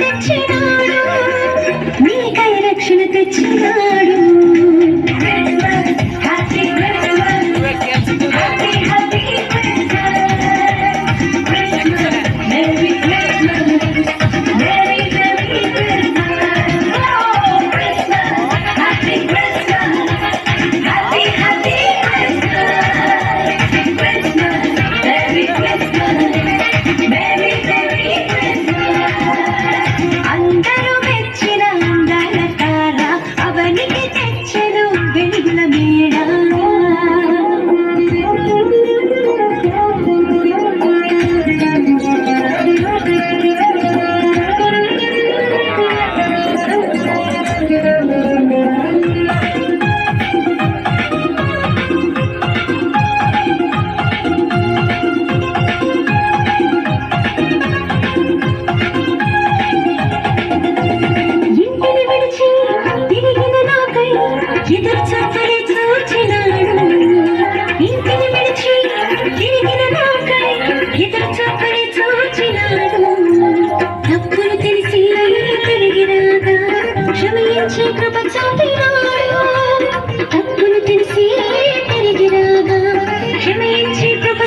తెచ్చినాడు. నీకై రక్షణ తెచ్చినాడు.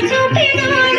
ചുവപ്പിനായി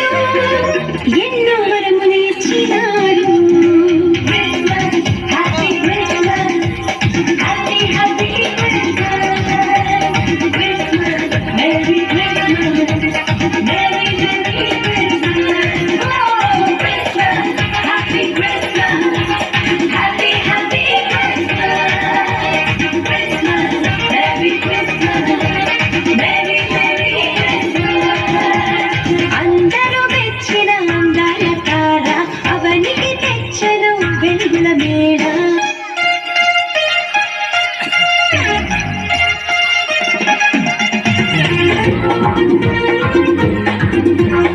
Thank you.